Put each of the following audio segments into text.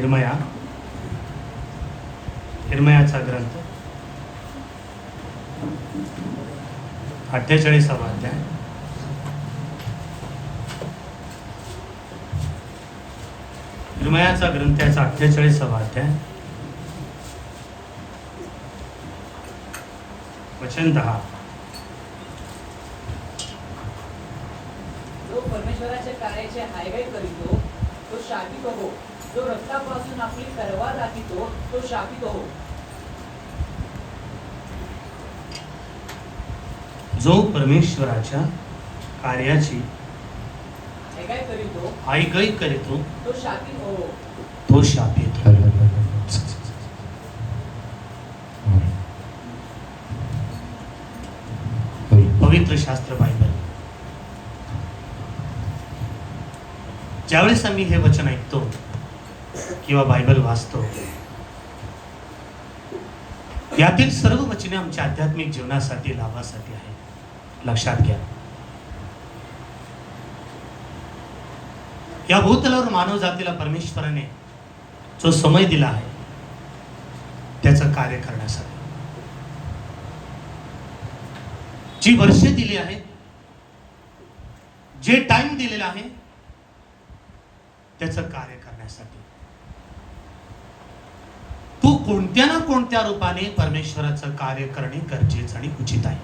हिरमया. हिरमयाचा ग्रंथ. अठ्ठेचाळीसावा अध्याय. हिरमयाचा ग्रंथाचा अठ्ठेचाळीसावा अध्याय. वचन दहा जो परमेश्वराच्या कार्याचे हायवे करीतो तो शापित हो. जो रक्तापासून आपली करवा राखितो तो शापित हो. जो परमेश्वराच्या कार्याची करीतो तो शापित हो. तो शापित. पवित्र शास्त्र बायबल. ज्यावेळेस आम्ही हे वचन ऐकतो किंवा बायबल वाचतो. यातील सर्व वचने आमच्या आध्यात्मिक जीवनासाठी लाभासाठी आहेत. लक्षात घ्या. या भूतलावर मानव जातीला परमेश्वराने जो समय दिला आहे त्याचं कार्य करण्यासाठी. जी वर्षे दिली आहेत जे टाइम दिलेला आहे त्याचं कार्य करण्यासाठी. कोणत्या ना कोणत्या रूपाने परमेश्वराचं कार्य करणे गरजेचं आणि उचित आहे?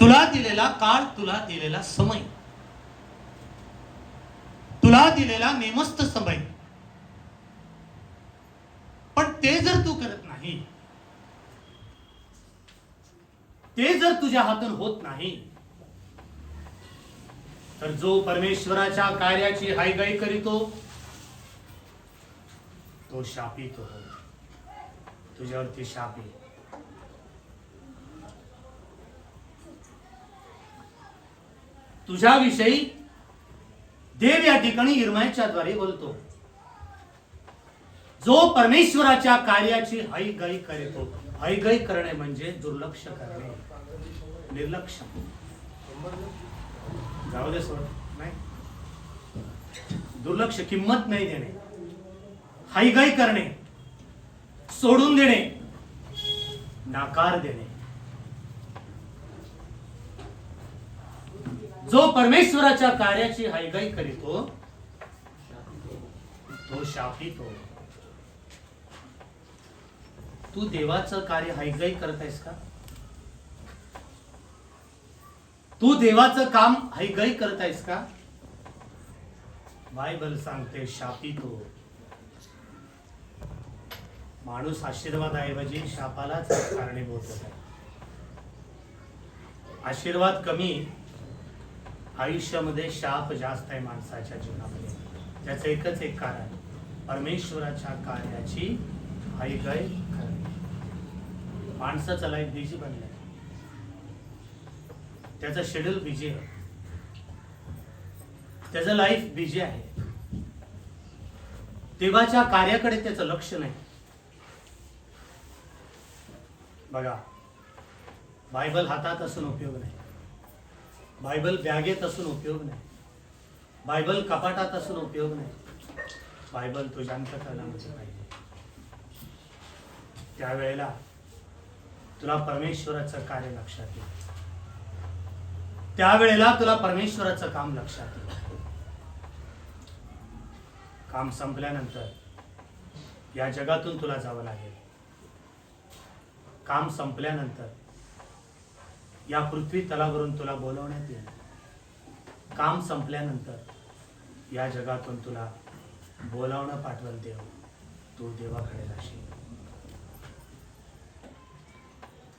तुला दिलेला काळ तुला दिलेला समय तुला दिलेला नेमस्त समय. पण ते जर तू करत नाही ते जर तुझ्या हातून होत नाही तर जो परमेश्वराच्या कार्याची हायगाई करीतो तो शापित हो। तुझ्यावरती शाप। येईल तुझ्याविषयी देव या ठिकाणी इरमायच्या द्वारे बोलतो। जो परमेश्वराच्या कार्याची हईगई करतो। हईगई करणे म्हणजे दुर्लक्ष करणे। निर्लक्ष। जाऊ दे सोड। नाही। दुर्लक्ष किंमत नाही देणे। हायगाई करणे सोडून देणे नाकार देणे. जो परमेश्वराच्या कार्याची हायगाई करीतो तो शापित. हो तू देवाचं कार्य हायगाई करत आहेस का? तू देवाचं काम हायगाई करत आहेस का? बायबल सांगते शापित. हो माणूस आशीर्वादाऐवजी शापालाच कारणीभूत होत आहे. आशीर्वाद कमी आयुष्यामध्ये शाप जास्त आहे माणसाच्या जीवनामध्ये. त्याचं एकच एक कारण परमेश्वराच्या कार्याची ऐकाय करणे माणसाचं लाईफ बिझी बनलंय त्याचं शेड्यूल बिझी आहे. त्याचं लाईफ बिझी आहे. देवाच्या कार्याकडे त्याचं लक्ष नाही. बघा बायबल हातात असून उपयोग नाही. बायबल बॅगेत असून उपयोग नाही. बायबल कपाटात असून उपयोग नाही. बायबल तुझ्या अंतकरणामध्ये पाहिजे. त्यावेळेला तुला परमेश्वराचं कार्य लक्षात येईल. त्यावेळेला तुला परमेश्वराचं काम लक्षात येईल. काम संपल्यानंतर या जगातून तुला जावं लागेल. काम संपल्यानंतर या पृथ्वी तलावरून तुला बोलवण्यात येईल. काम संपल्यानंतर या जगातून तुला बोलावणं पाठवल देव. तू देवाकडे जाशील.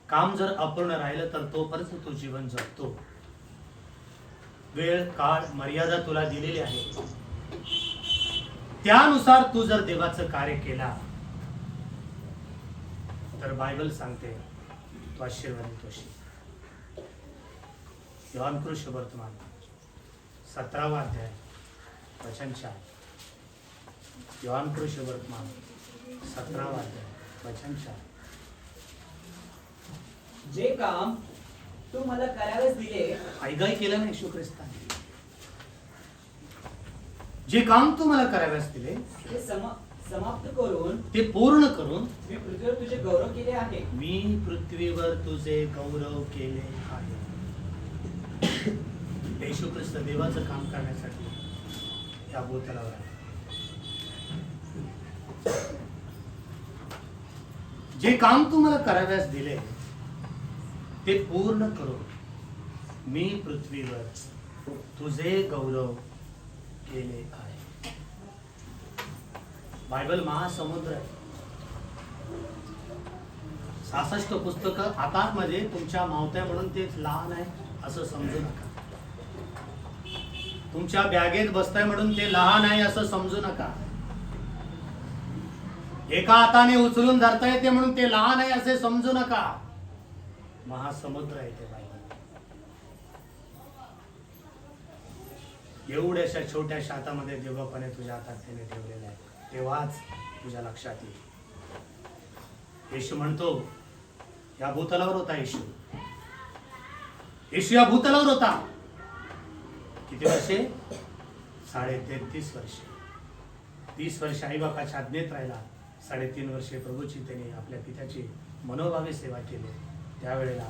काम जर अपूर्ण राहिलं तर तोपर्यंत तू जीवन जगतो. वेळ काळ मर्यादा तुला दिलेली आहे. त्यानुसार तू जर देवाचं कार्य केला तर बायबल सांगते तू आशीर्वादित होशील योहान कृष्ण वर्तमान. सतरावा अध्याय वचन चार योहान कृष्ण वर्तमान. सतरावा अध्याय वचन चार जे काम तू मला करायलाच दिले ऐकाय केलं नाही येशू ख्रिस्ताने. जे काम तू मला कराव्यास दिले ते समा समाप्त करून ते पूर्ण करून मी पृथ्वीवर तुझे गौरव केले आहे. मी पृथ्वीवर तुझे गौरव केले आहे. येशू ख्रिस्त देवाचं काम करण्यासाठी या भूतलावर जे काम तू मला कराव्यास दिले ते पूर्ण करून मी पृथ्वीवर तुझे गौरव केले आहे. बायबल महासमुद्र आहे. सहासष्ट पुस्तक हातामध्ये तुमच्या मावत्या म्हणून ते लहान आहे असं समजू नका. तुमच्या बॅगेत बसताय म्हणून ते लहान आहे असं समजू नका. एका हाताने उचलून धरता येते म्हणून ते लहान आहे असे समजू नका. महासमुद्र आहे ते बायबल. एवढ्याशा छोट्याशा हातामध्ये देवबापाने तुझ्या हातात त्याने ठेवलेलं आहे. तेव्हाच तुझ्या लक्षात येईल. येशू म्हणतो या भूतलावर होता येशू. येशू या भूतलावर होता. किती वर्षे? साडे तेहतीस वर्षे. तीस वर्ष आईबापाच्या आज्ञेत राहिला. साडेतीन वर्षे प्रभूची त्यांनी आपल्या पित्याची मनोभावे सेवा केली. त्यावेळेला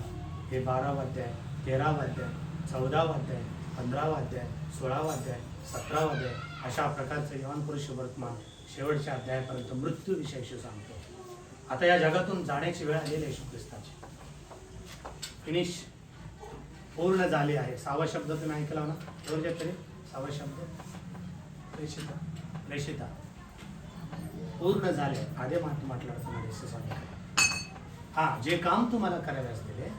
हे बारावा अध्याय तेरावा अध्याय चौदावा अध्याय पंधरावा अध्याय सोळावा अध्याय सतरावा अध्याय अशा प्रकारचं यवान पुरुष वर्तमान शेवटच्या अध्यायापर्यंत मृत्यूविषयी येशू सांगतो. आता या जगातून जाण्याची वेळ आलेली आहे येशू ख्रिस्ताची फिनिश पूर्ण झाले आहे. सहावा शब्द तुम्ही ऐकला ना? एवढ्या तरी? सहावा शब्द? प्रेषिता. प्रेषिता. पूर्ण झाले. आधे मात म्हटलं तुम्हाला हा जे काम तुम्हाला कराव्यास दिले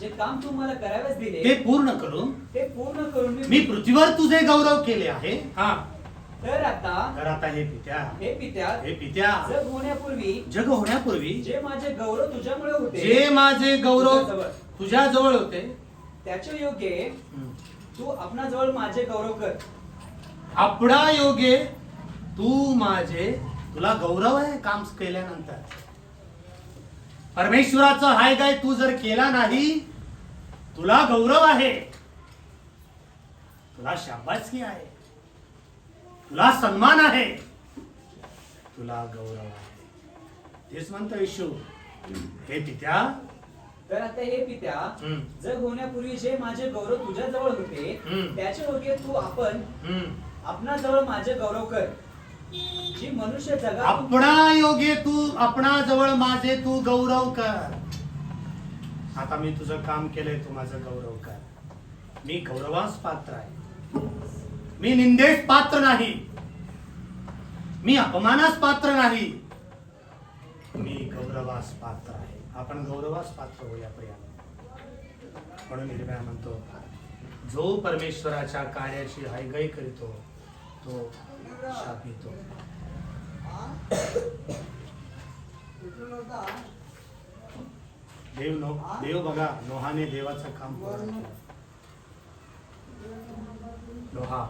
जे काम तू मला कराव्यास ते दिले पूर्ण करून ते पूर्ण करून मी पृथ्वीवर तुझे गौरव केले आहे. हा. तर आता तर आता हे पित्या. हे पित्या हे पित्या. जग होण्यापूर्वी जग होण्यापूर्वी जे माझे गौरव तुझ्यामुळे होते जे माझे गौरव तुझ्याजवळ. तुझ्या जवळ होते. त्याच्या योग्य हम्म. तू आपणाजवळ माझे गौरव कर. आपणा योगे तू माझे तुला गौरव आहे काम केल्यानंतर. परमेश्वराचं हाय काय तू जर केला नाही तुला गौरव आहे. तुला शाबासकी आहे. तुला सन्मान आहे. तुला गौरव आहे. तेच म्हणतो येशू. हे पित्या. तर आता हे पित्या हम्म, जग होण्यापूर्वी जे माझे गौरव तुझ्याजवळ होते हम्म. त्याच्या योग्य तू आपण हम्म. आपणाजवळ माझे गौरव कर. जी मनुष्य जगात आपणा योगे तू आपणा जवळ माझे तू गौरव कर. आता मी तुझं काम केलंय तू माझं गौरव कर. मी गौरवास पात्र आहे. मी निंदेस पात्र नाही. मी अपमानास पात्र नाही. मी गौरवास पात्र आहे. आपण गौरवास पात्र होऊया प्रिया म्हणून निर्भया म्हणतो जो परमेश्वराच्या कार्याची हायगाई करीतो तो शापितो देव नो देव बघा नोहाने देवाचं काम पूर्ण केलं. लोहा.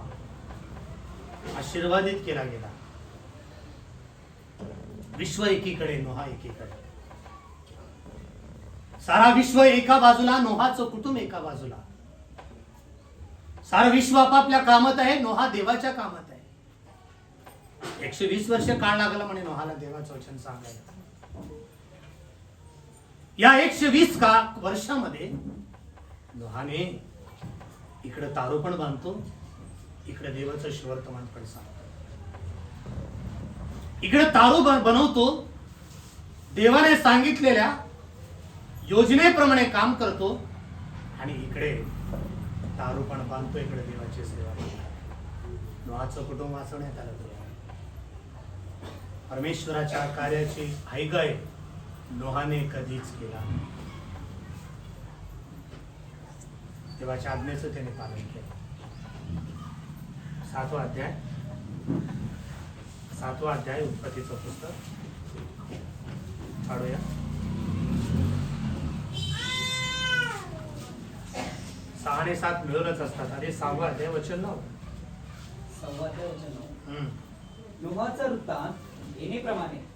आशीर्वादित केला गेला. विश्व एकीकडे नोहा एकीकडे. सारा विश्व एका बाजूला नोहाचं कुटुंब एका बाजूला. सारा विश्व आपापल्या कामात आहे नोहा देवाच्या कामात आहे. एकशे वीस वर्ष काळ लागला म्हणे नोहाला देवाचं वचन सांगायला. या एकशे वीस का वर्षामध्ये नोहाने इकडे तारो पण बांधतो. इकडे देवाचं शिवर्तमान पण सांगतो इकडे तारू बनवतो. देवाने सांगितलेल्या योजनेप्रमाणे काम करतो. आणि इकडे दारू पण बांधतो इकडे देवाची सेवा. करतो नोहाचं कुटुंब वाचवण्यात आलं परमेश्वराच्या कार्याची हायगाय नोहाने कधीच केला देवाच्या आज्ञेचं त्याने पालन केलं. सातवा अध्याय. सातवा अध्याय उत्पत्तीचं पुस्तक. काढूया. सहा आणि सात मिळूनच असतात. अरे सहावा अध्याय वचन नाव. संवाद वचन नोहाचा वृत्तांत येणेप्रमाणे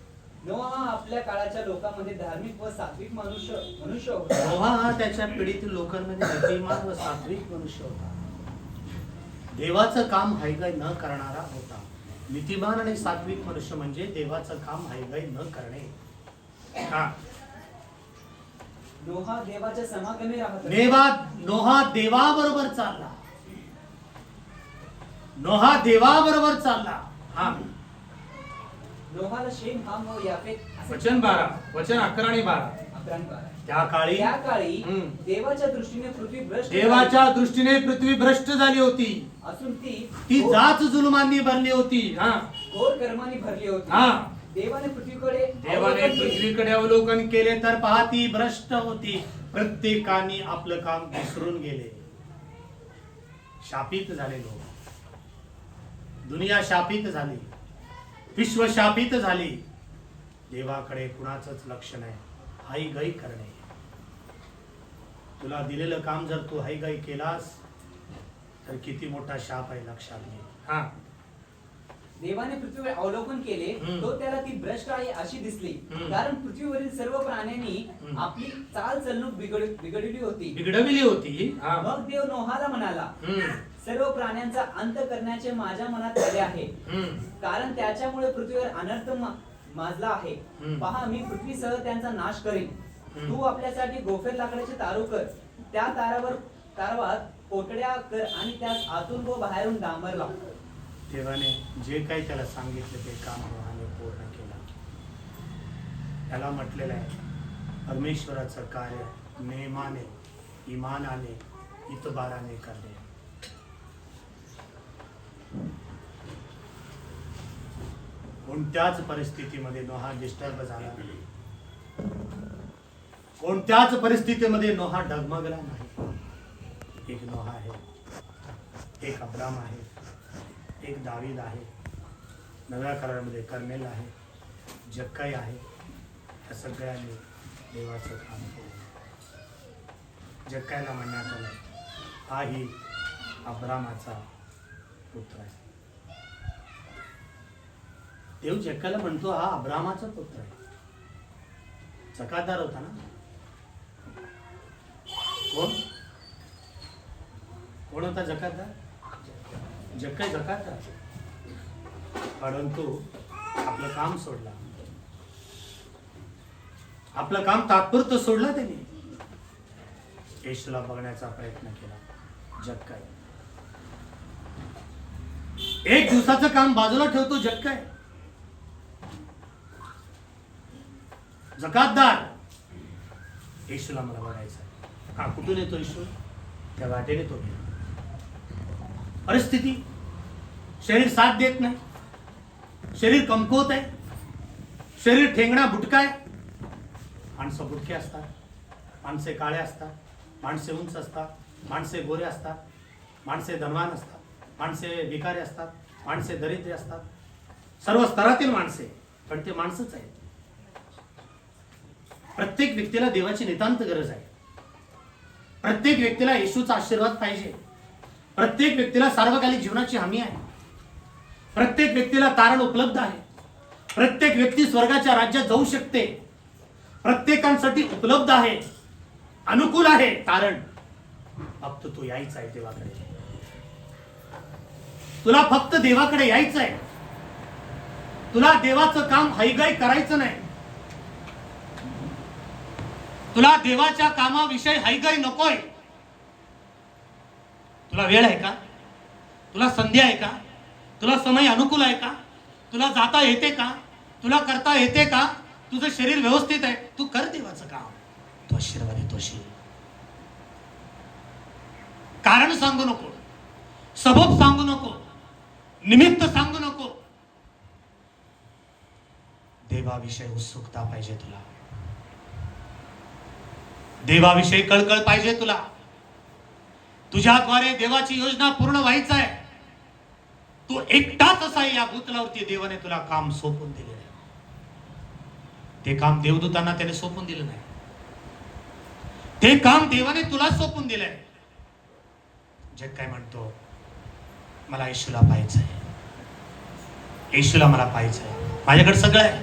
नोहा हा आपल्या काळाच्या लोकांमध्ये धार्मिक व सात्विक मनुष्य मनुष्य होता. नोहा हा त्याच्या पिढीतील लोकांमध्ये बुद्धिमान व सात्विक मनुष्य होता. देवाचं काम हायगाय न करणारा होता. नीतिमान आणि सात्विक मनुष्य म्हणजे देवाचं काम हायगाय न करणे. हा. नोहा देवाच्या समागमे राहत. नेवा नोहा देवाबरोबर चालला. नोहा देवाबरोबर चालला. हा. नोहाला शेम याफेत असे वचन बारा. वचन अकरा आणि बारा. अकरा आणि बारा. त्या काळी त्या काळी हम्म. देवाच्या दृष्टीने पृथ्वी भ्रष्ट देवाच्या दृष्टीने पृथ्वी भ्रष्ट झाली होती. झाली असून ती ती घोर- जाच जुलुमांनी भरली होती. हा. घोर कर्माने भरली होती. हा. देवाने पृथ्वीकडे देवाने अवलोकन केले. पृथ्वीकडे अवलोकन केले तर पहा ती भ्रष्ट होती. प्रत्येकाने आपलं काम विसरून गेले. शापित झाले लोक. दुनिया शापित झाली. विश्व शापित झाली. देवाकडे कुणाचंच लक्ष नाही. हाई गाई करणे. तुला दिलेलं काम जर तू हाई गाई केलास तर किती मोठा शाप आहे लक्षात घे हा देवाने पृथ्वीवर अवलोकन केले हम्म. तो त्याला ती भ्रष्ट आहे अशी दिसली हम्म. कारण पृथ्वीवरील सर्व प्राण्यांनी हम्म. आपली चाल चलणूक बिघड बिघडली होती बिघडविली होती हा. मग देव नोहाला म्हणाला हम्म, सर्व प्राण्यांचा अंत करण्याचे माझ्या मनात आले आहे हम्म. कारण त्याच्यामुळे पृथ्वीवर अनर्थ मा- माजला आहे हम्म. पहा मी पृथ्वीसह त्यांचा नाश करीन. तू आपल्यासाठी गोफेर लाकडाचे तारू कर. त्या तारावर तारवात पोटड्या कर आणि त्यास आतून व बाहेरून डांबर लाव. देवाने जे काही त्याला सांगितलं ते काम नोहाने पूर्ण केलं. त्याला म्हटलेलं आहे परमेश्वराचं कार्य नेमाने इमानाने इतबाराने करणे. कोणत्याच परिस्थितीमध्ये नोहा डिस्टर्ब झाला. कोणत्याच परिस्थितीमध्ये नोहा डगमगला नाही. एक नोहा आहे एक अब्राम आहे एक दावीद आहे. नव्या करारामध्ये कर्मेल आहे जक्काई आहे. या सगळ्यांनी देवाचं काम केलं. जक्कायला म्हणण्यात आलं हाही अब्रामाचा पुत्र आहे. देव जक्कायला म्हणतो हा अब्रामाचा पुत्र आहे. चकादार होता ना? कोण? कोण होता जकाता? जक्का जकातदार परंतु आपलं काम सोडला. आपलं काम तात्पुरतं सोडलं त्याने. येशूला बघण्याचा प्रयत्न केला. जग काय एक दिवसाचं काम बाजूला ठेवतो जग काय जकातदार. येशूला मला बघायचं आहे. हा कुठून येतो येशू त्या वाटेने तो परिस्थिती शरीर साथ देत नाही. शरीर कमकुवत आहे. शरीर ठेंगणा बुटका आहे. माणसं बुटके असतात. माणसे काळे असतात. माणसे उंच असतात. माणसे गोरे असतात. माणसे धनवान असतात. माणसे भिकारी असतात. माणसे दरिद्री असतात. सर्व स्तरातील माणसे पण ते माणसंच आहेत. प्रत्येक व्यक्तीला देवाची नितांत गरज आहे. प्रत्येक व्यक्तीला येशूचा आशीर्वाद पाहिजे. प्रत्येक व्यक्तीला सार्वकालिक जीवनाची हमी आहे. प्रत्येक व्यक्तीला तारण उपलब्ध आहे. प्रत्येक व्यक्ती स्वर्गाच्या राज्यात जाऊ शकते. प्रत्येकांसाठी उपलब्ध आहे. अनुकूल आहे तारण. फक्त तू यायचं आहे देवाकडे. तुला फक्त देवाकडे यायचं आहे तुला देवाचं काम हैगाई करायचं नाही. तुला देवाच्या कामाविषयी हैगाई नकोय. तुला वेळ आहे का? तुला संधी आहे का? तुला समय अनुकूल आहे का? तुला जाता येते का? तुला करता येते का? तुझं शरीर व्यवस्थित आहे. तू कर देवाचं काम. तो आशीर्वाद तोशी कारण सांगू नको. सबब सांगू नको. निमित्त सांगू नको. देवाविषयी उत्सुकता पाहिजे तुला. देवाविषयी कळकळ पाहिजे तुला. तुझ्याद्वारे देवाची योजना पूर्ण व्हायचं आहे. तू एकटाच असा आहे या भूतलावरती देवाने तुला काम सोपून दिले ते काम देवदूतांना त्याने सोपून दिलं नाही. ते काम देवाने तुला सोपून दिलंय. जग काय म्हणतो? मला येशूला पाहिजे येशूला मला पाहिजे माझ्याकडे सगळं आहे.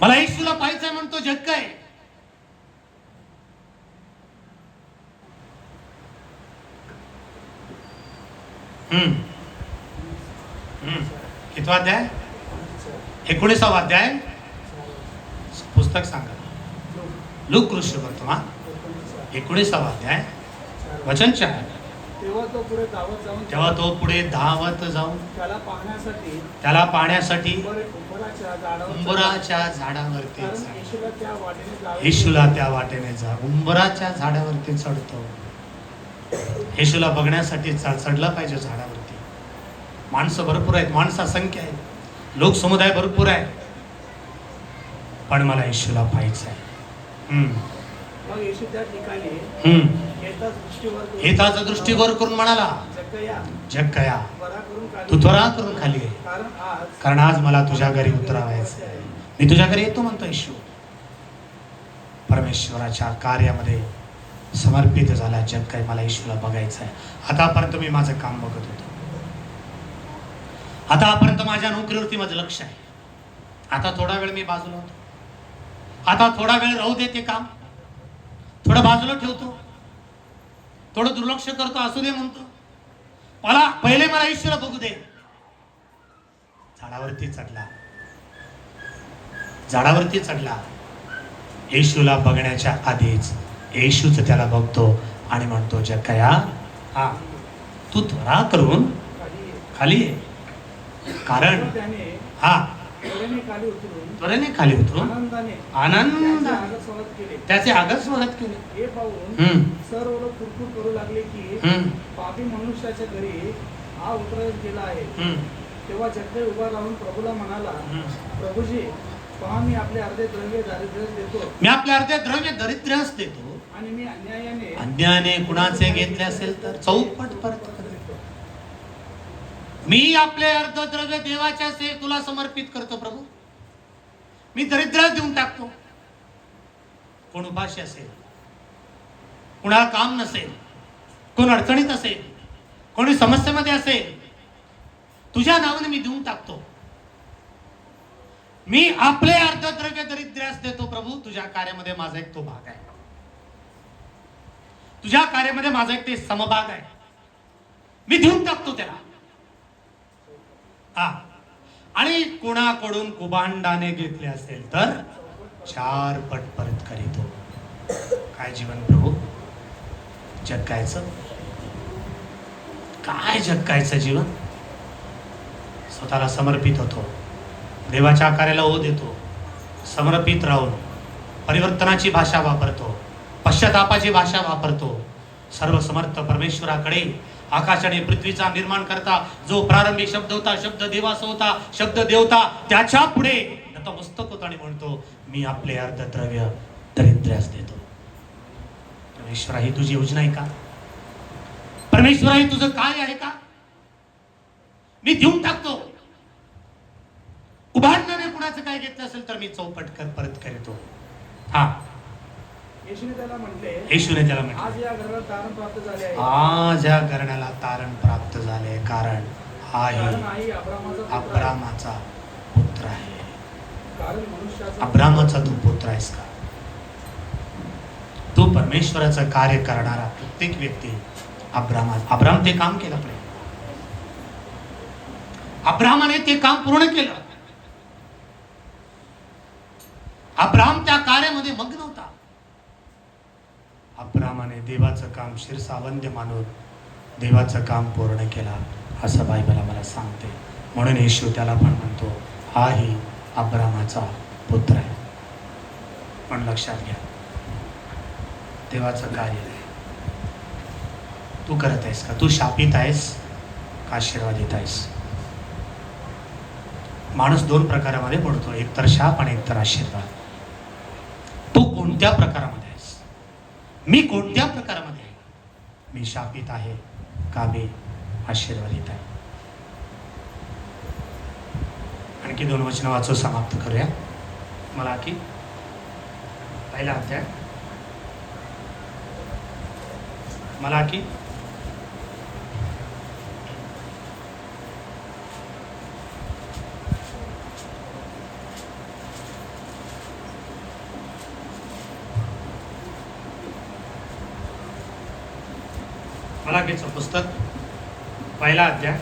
मला येशूला पाहायचंय म्हणतो जग काय? कितवा अध्याय? एकोणीसावा अध्याय? पुस्तक सांगा. लूक कृष्ण करतो हा. एकोणीसावा अध्याय. वचन चार. तेव्हा तो पुढे धावत जाऊन त्याला पाहण्यासाठी त्याला पाहण्यासाठी उंबर- उंबराच्या झाडावर उंबराच्या झाडावरती येशूला त्या वाटेने जा. उंबराच्या झाडावरती चढतो. येशूला बघण्यासाठी चढला पाहिजे झाडावरती. माणसं भरपूर आहेत माणसं असंख्य आहेत. लोकसमुदाय भरपूर आहे. पण मला येशूला आहे करून हेताचा दृष्टीवर करून म्हणाला जक्कया जग कया बरा करून खाली. तू त्वरा करून खाली ये. कारण आज मला तुझ्या घरी उतरावायचं आहे. मी तुझ्या घरी येतो म्हणतो येशू. परमेश्वराच्या कार्यामध्ये समर्पित झाला जग काय मला येशूला बघायचं आहे. आतापर्यंत मी माझं काम बघत होतो. आतापर्यंत माझ्या नोकरीवरती माझं लक्ष आहे. आता थोडा वेळ मी बाजूला होतो. आता थोडा वेळ राहू दे ते काम. थोडं बाजूला ठेवतो. थोडं दुर्लक्ष करतो असू दे म्हणतो. मला पहिले मला ईश्वरा बघू दे. झाडावरती चढला. झाडावरती चढला. येशूला बघण्याच्या आधीच येशूच त्याला बघतो आणि म्हणतो जकया हा तू त्वरा करून खाली कारण हा त्वरेने खाली उतरून आनंद त्याचे आगत स्वागत केले. हे सर्व लोक कुरकुर करू लागले की पापी मनुष्याच्या घरी हा उतरत गेला आहे. तेव्हा जक्कय उभा राहून प्रभूला म्हणाला. प्रभूजी पहा मी आपले अर्धे द्रव्य दारिद्र्य देतो. मी आपले अर्धे द्रव्य दरिद्र्यास देतो. अन्यायाने कुणाचे घेतले असेल तर चौपट परत मी आपले अर्धद्रव्य देवाच्या से तुला समर्पित करतो प्रभू. मी दरिद्र देऊन टाकतो. कोण उपाशी असेल कुणाला काम नसेल कोण अडचणीत असेल कोणी समस्येमध्ये असेल तुझ्या नावाने मी देऊन टाकतो. मी आपले अर्धद्रव्य दरिद्र्यास देतो प्रभू. तुझ्या कार्यामध्ये माझा एक तो भाग आहे. तुझ्या कार्यामध्ये माझा एक ते समभाग आहे. मी देऊन टाकतो त्याला. हा. आणि कोणाकडून कुबांडाने घेतले असेल तर चार पट परत करीतो. काय जीवन प्रभू? जगायचं? काय जगायचं जीवन? स्वतःला समर्पित होतो. देवाच्या कार्याला ओ देतो. समर्पित राहून परिवर्तनाची भाषा वापरतो. पश्चातापाची भाषा वापरतो. सर्व समर्थ परमेश्वराकडे आकाश आणि पृथ्वीचा निर्माण करता जो प्रारंभी शब्द होता शब्द देवास होता शब्द देवता त्याच्या पुढे नतमस्तक होता आणि म्हणतो मी आपले अर्धद्रव्य दरिद्र्यास देतो. परमेश्वरा ही तुझी योजना आहे का? परमेश्वरा ही तुझं काय आहे का? मी देऊन टाकतो. उभारणाऱ्या कुणाचं काय घेतलं असेल तर मी चौपट कर परत करतो. हा. येशूने त्याला म्हटले आज या घराला तारण प्राप्त झाले आहे. आज या करण्याला तारण प्राप्त झाले कारण हा ही अब्रामाचा पुत्र आहे. अब्रामाचा पुत्र आहे. कारण मनुष्याचा अब्रामाचा तू पुत्र आहेस का? तू परमेश्वराचं कार्य करणारा प्रत्येक व्यक्ती अब्रामा अब्राम ते काम केलं पहिले अब्रामाने ते काम पूर्ण केलं. अब्राम त्या कार्यामध्ये मग्न होता. अब्रामाने देवाचं काम शिरसावंद्य मानून देवाचं काम पूर्ण केला. असं बायबल आम्हाला सांगते. म्हणून येशू त्याला पण म्हणतो हा ही अब्रामाचा पुत्र आहे. पण लक्षात घ्या देवाचं कार्य तू करत आहेस का? तू शापित आहेस का आशीर्वादित आहेस? माणूस दोन प्रकारामध्ये पडतो एक तर शाप आणि एक तर आशीर्वाद. तू कोणत्या प्रकारामध्ये मी कोणत्या प्रकारामध्ये आहे? मी शापित आहे का मी आशीर्वादित आहे. आणखी दोन वचनं वाचून समाप्त करूया. मला की पहिला अध्याय. मला की मला पुस्तक पहिला अध्याय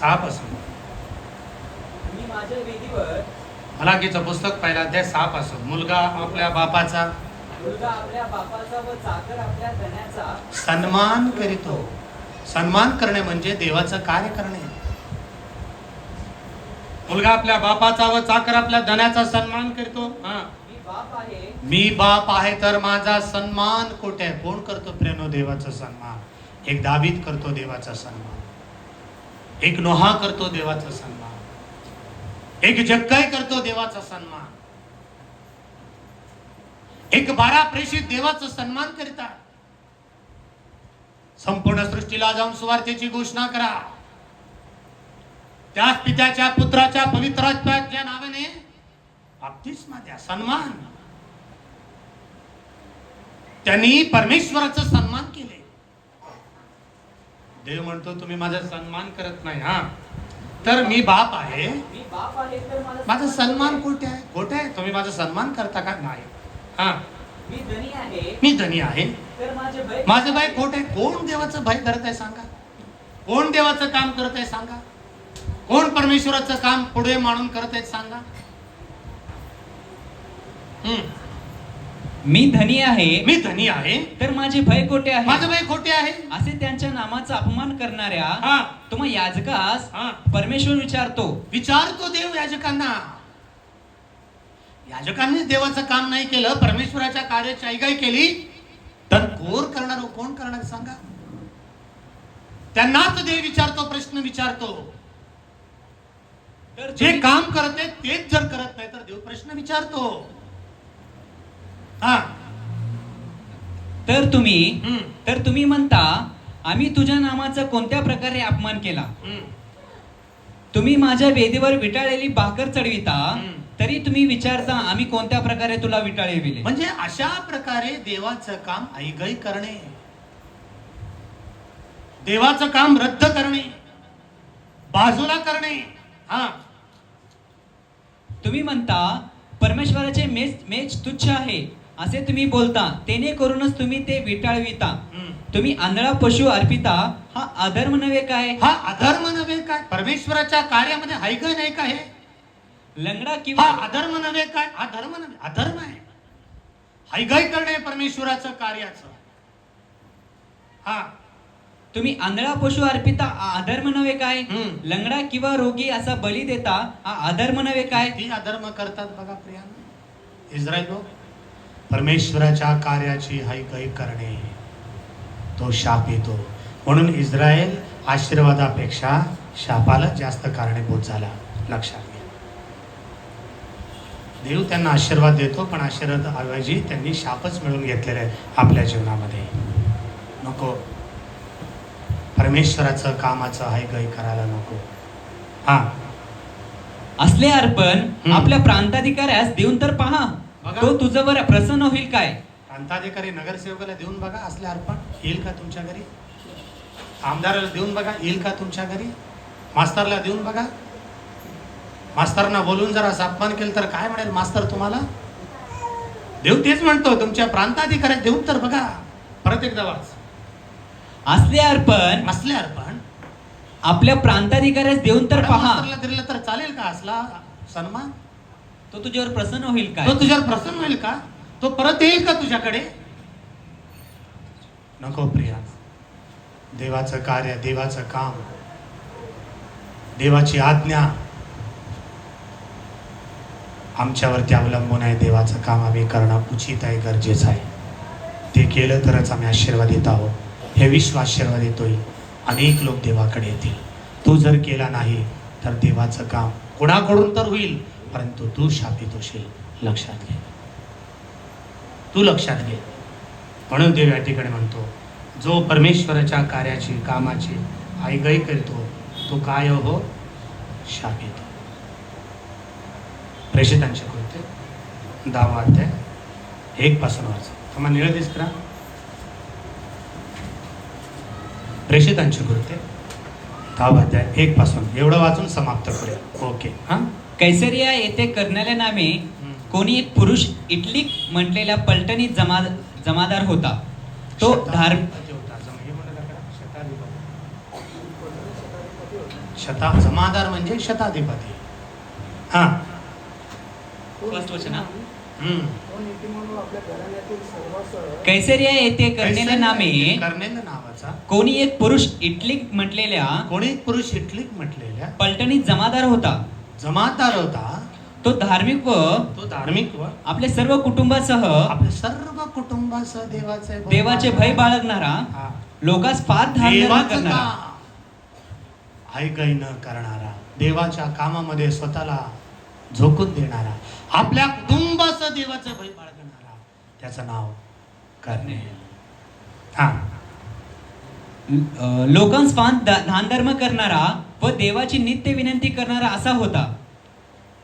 सहा पासून. मी माझ्या वेदीवर पुस्तक पहिला अध्याय सहा पासून. मुलगा आपल्या बापाचा मुलगा आपल्या बापाचा व चाकर आपल्या धन्याचा सन्मान करीतो. सन्मान करणे म्हणजे देवाचं कार्य करणे. मुलगा आपल्या बापाचा व चाकर आपल्या धनाचा सन्मान करतो. हा. मी बाप आहे तर माझा सन्मान कुठे आहे? कोण करतो प्रेनो देवाचा सन्मान? एक दावीद करतो देवाचा सन्मान. एक नोहा करतो देवाचा सन्मान. एक जक्काय करतो देवाचा सन्मान. एक बारा प्रेषित देवाचा सन्मान करतात संपूर्ण सृष्टीला जाऊन सुवार्थेची घोषणा करा. त्याच पित्याच्या पुत्राच्या पवित्राच्या नावाने बाप्तिस्मा द्या सन्मान. त्यांनी परमेश्वराचं सन्मान केले देव म्हणतो तुम्ही माझा सन्मान करत नाही हा. तर मी बाप आहे. मी बाप आहे तर मला माझा सन्मान कुठे आहे? कुठे आहे? तुम्ही माझा सन्मान करता का? नाही. हा. मी धनी आहे. मी धनी आहे. तर माझे भय खोट आहे? कोण देवाचं भय करत आहे सांगा? कोण देवाचं काम करत आहे सांगा? कोण परमेश्वराचं काम पुढे मानून करत आहेत सांगा. मी धनी आहे. मी धनी आहे. तर माझे भय कोठे आहे. माझं भय खोटे आहे. असे त्यांच्या नामाचा अपमान करणाऱ्या हा. तुम्हा याजकास परमेश्वर विचारतो. विचारतो देव याजकांना. याजकांनी देवाचं काम नाही केलं परमेश्वराच्या कार्याची ऐगाई केली. तर कोर करणार हो, कोण करणार सांगा. त्यांनाच देव विचारतो प्रश्न विचारतो. तर जे काम करत तेच जर करत नाही तर देव प्रश्न विचारतो. हा. तर तुम्ही तर तुम्ही म्हणता आम्ही तुझ्या नामाचा कोणत्या प्रकारे अपमान केला. तुम्ही माझ्या वेदीवर विटाळलेली भाकर चढविता. तरी तुम्ही विचारता आम्ही कोणत्या प्रकारे तुला विटाळविले? म्हणजे अशा प्रकारे देवाचं काम ऐगई करणे. देवाचं काम रद्द करणे. बाजूला करणे. हा. तुम्ही म्हणता परमेश्वराचे मेज मेज तुच्छ आहे. असे तुम्ही बोलता तेने करूनच तुम्ही ते विटाळविता. तुम्ही आंधळा पशु अर्पिता हा अधर्म नव्हे काय हा? अधर्म नव्हे काय? परमेश्वराच्या कार्यामध्ये हायग नाही का हे? लंगडा हा किंवा अधर्म नव्हे काय? हा धर्म नव्हे अधर्म आहे. हायगाई करणे परमेश्वराचं कार्याचं. हा. तुम्ही आंधळा पशु अर्पिता अधर्म नव्हे काय? हम्म. लंगडा किंवा रोगी असा बली देता हा अधर्म नव्हे काय? ती अधर्म करतात बघा प्रिया इस्रायल लोक. परमेश्वराच्या कार्याची हायगाई करणे. तो शाप येतो. म्हणून इस्रायल आशीर्वादापेक्षा शापाला जास्त कारणीभूत झाला. लक्षात घ्या. देव त्यांना आशीर्वाद देतो पण आशीर्वाद ऐवजी त्यांनी शापच मिळून घेतलेले आहे आपल्या जीवनामध्ये. नको. परमेश्वराचं कामाचं हायगाई करायला नको. हा. असले अर्पण. आपल्या प्रांताधिकाऱ्यास देऊन तर पहा. तो तुझ्यावर प्रसन्न होईल काय? प्रांताधिकारी नगरसेवकाला देऊन बघा असले अर्पण. येईल का तुमच्या घरी? आमदाराला देऊन बघा. येईल का तुमच्या घरी? मास्तरला देऊन बघा. मास्तरना बोलून जर अपमान केलं तर काय म्हणेल मास्तर तुम्हाला? देव तेच म्हणतो तुमच्या प्रांताधिकाऱ्यात देऊन तर बघा. परत एकदा वाच. असले अर्पण. असले अर्पण. आपल्या प्रांताधिकाऱ्यास देऊन तर पहा. मास्तरला दिलं तर चालेल का असला सन्मान? तो तुझ्यावर प्रसन्न होईल काय? तो तुझ्यावर प्रसन्न होईल का? तो परत येईल का तुझ्याकडे? नको प्रिया. देवाचं कार्य देवाचं काम देवाची आज्ञा आमच्यावरती अवलंबून आहे. देवाचं काम आम्ही करणं उचित आहे गरजेचं आहे. ते केलं तरच आम्ही आशीर्वादित आहोत. हे विश्व आशीर्वादित होईल अनेक लोक देवाकडे येतील. तू जर केला नाही तर देवाचं काम कोणाकडून तर होईल? परंतु तू शापित होशील लक्षात घे. तू लक्षात घे. म्हणून देव या ठिकाणी म्हणतो जो परमेश्वराच्या कार्याची कामाची आईगाई करतो तो काय हो? शापित प्रेषितांचे कृत्य दहावा अध्याय एक पासून वाच. तुम्हाला निळ दिस करा. प्रेषितांचे कृत्य दहावा अध्याय एक पासून. एवढं वाचून समाप्त करूया. ओके. हां? कैसरिया येथे करण्याल्या नामे कोणी एक पुरुष इटली म्हटलेल्या पलटणीत जमा जमादार होता. तो होते. शता जमादार म्हणजे शताधिपती. हा. कैसरिया येथे कर्नेल कैसर नामे कर्नेल नावाचा. कोणी एक पुरुष इटलीक म्हटलेल्या कोणी एक पुरुष इटलीक म्हटलेल्या पलटणीत जमादार होता. जमादार होता तो धार्मिक व तो धार्मिक व आपल्या सर्व कुटुंबासह आपल्या सर्व कुटुंबासह देवाचे देवाचे भय बाळगणारा. लोकास फार धार्मिक देवाचं करणारा. न करणारा. देवाच्या कामामध्ये स्वतःला झोकून देणारा. आपल्या कुटुंबाचं देवाचं भय बाळगणारा. त्याचं नाव करणे हा. अ, लोकांस फार दा- दानधर्म करणारा व देवाची नित्य विनंती करणारा असा होता.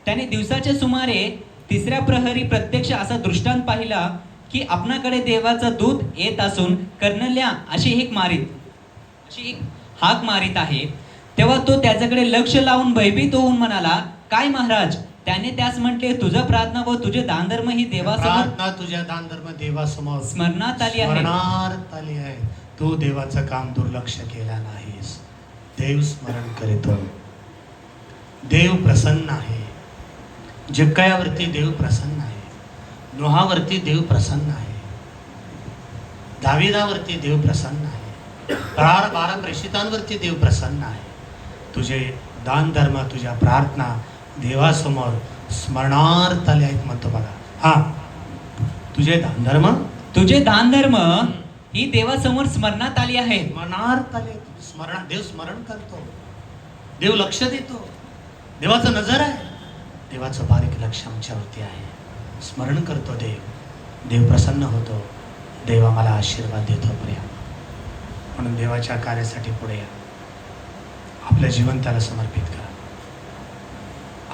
त्याने दिवसाच्या सुमारे तिसऱ्या प्रहरी प्रत्यक्ष असा दृष्टांत पाहिला की आपणाकडे देवाचा दूत येत असून कर्णल्या अशी एक मारीत अशी एक हाक मारीत आहे. तेव्हा तो त्याच्याकडे लक्ष लावून भयभीत होऊन म्हणाला काय महाराज त्याने त्यास म्हटले तुझं प्रार्थना व तुझे दानधर्म ही देवासमोर प्रार्थना तुझ्या दान धर्म देवासमोर स्मरणात आली आहे. तू देवाचं काम दुर्लक्ष केला नाहीस. देव स्मरण करीतो हो. देव प्रसन्न आहे. जिक्कयावरती देव प्रसन्न आहे. नोहावरती देव प्रसन्न आहे. दाविदावरती देव प्रसन्न आहे. प्रार बारा प्रेषितांवरती देव प्रसन्न आहे. तुझे दान धर्म तुझ्या प्रार्थना देवासमोर स्मरणार्थ आले आहेत म्हणतो बघा हा. तुझे दान धर्म? तुझे दानधर्म ही देवासमोर स्मरणात आली आहे. स्मरणार्थ आले स्मरण देव स्मरण करतो. देव लक्ष देतो. देवाचं नजर आहे. देवाचं बारीक लक्ष आमच्यावरती आहे. स्मरण करतो देव. देव प्रसन्न होतो. देव आम्हाला आशीर्वाद देतो प्रेम म्हणून देवाच्या कार्यासाठी पुढे या. आपलं जीवन त्याला समर्पित करा.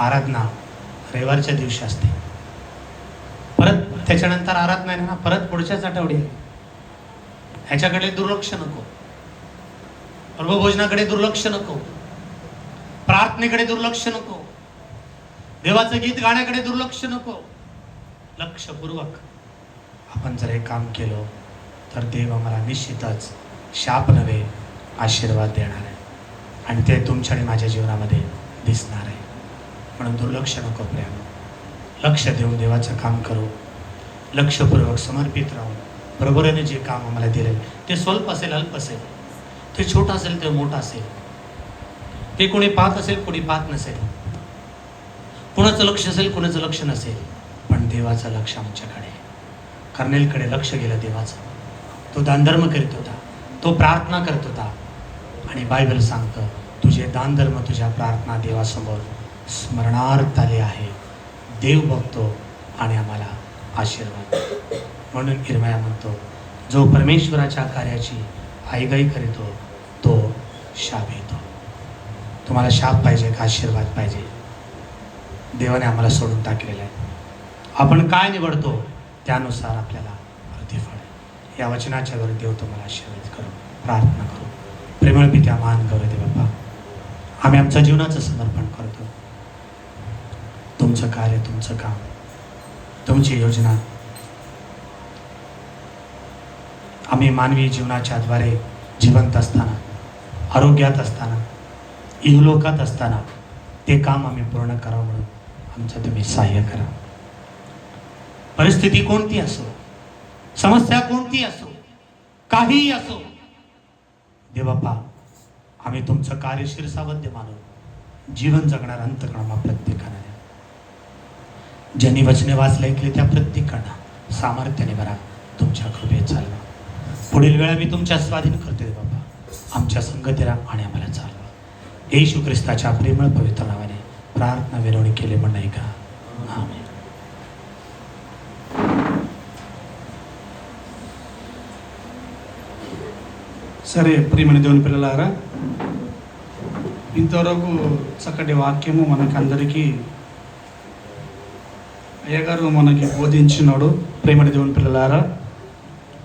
आराधना रविवारच्या दिवशी असते. परत त्याच्यानंतर आराधना आहे ना परत पुढच्याच आठवडी ह्याच्याकडे दुर्लक्ष नको. प्रभुभोजनाकडे दुर्लक्ष नको. प्रार्थनेकडे दुर्लक्ष नको. देवाचं गीत गाण्याकडे दुर्लक्ष नको. लक्षपूर्वक आपण जर हे काम केलं तर देव आम्हाला निश्चितच शाप नव्हे आशीर्वाद देणार आहे. आणि ते तुमच्या आणि माझ्या जीवनामध्ये दिसणार आहे. म्हणून दुर्लक्ष नको प्रेम. लक्ष देऊन देवाचं काम करू. लक्षपूर्वक समर्पित राहून प्रभुराने जे काम आम्हाला दिले ते स्वल्प असेल अल्प असेल. ते छोटं असेल ते मोठं असेल. ते कोणी पाहत असेल कोणी पाहत नसेल. कुणाचं लक्ष असेल कुणाचं लक्ष नसेल. पण देवाचं लक्ष आमच्याकडे कर्नेलकडे लक्ष गेलं देवाचं. तो दानधर्म करीत होता. तो प्रार्थना करत होता. आणि बायबल सांगतं तुझे दानधर्म तुझ्या प्रार्थना देवासमोर स्मरणार्थ आले आहे. देव बघतो आणि आम्हाला आशीर्वाद म्हणून किरमया म्हणतो जो परमेश्वराच्या कार्याची आईगाई करीतो तो शाप येतो. तुम्हाला शाप पाहिजे का आशीर्वाद पाहिजे? देवाने आम्हाला सोडून टाकलेलं आहे? आपण काय निवडतो? त्यानुसार आपल्याला प्रतिफळ या वचनाच्या वर देव तुम्हाला आशीर्वाद करू प्रार्थना करू. प्रेमळ पित्या मान करू दे बाप्पा आम्ही आमच्या जीवनाचं समर्पण करतो. तुमचं कार्य तुमचं काम तुमची योजना आम्ही मानवी जीवनाच्या द्वारे जिवंत असताना आरोग्यात असताना इहलोकात असताना ते काम आम्ही पूर्ण करावं म्हणून आमचं तुम्ही सहाय्य करा. परिस्थिती कोणती असो समस्या कोणती असो काहीही असो देवापा आम्ही तुमचं कार्य शिरसावद्य मानून जीवन जगणार अंतकर्मा प्रत्येकानं. ज्यांनी वचने वाचले ऐकले त्या प्रत्येकांना सामर्थ्याने भरा तुमच्या कृपेत चालवा. पुढील वेळा मी तुमच्या स्वाधीन करतोय बाबा आमच्या संगतीला आणि आम्हाला चालवा येशू ख्रिस्ताच्या प्रेमळ पवित्र नावाने प्रार्थना विनवणी केले म्हण नाही का आमेन. సరే ప్రియమణి దేవుని పిల్లలారా ఇంతవరకు చక్కటి వాక్యము మనకందరికీ అయ్యగారు మనకి బోధించినాడు ప్రేమటి దేవుని పిల్లలారా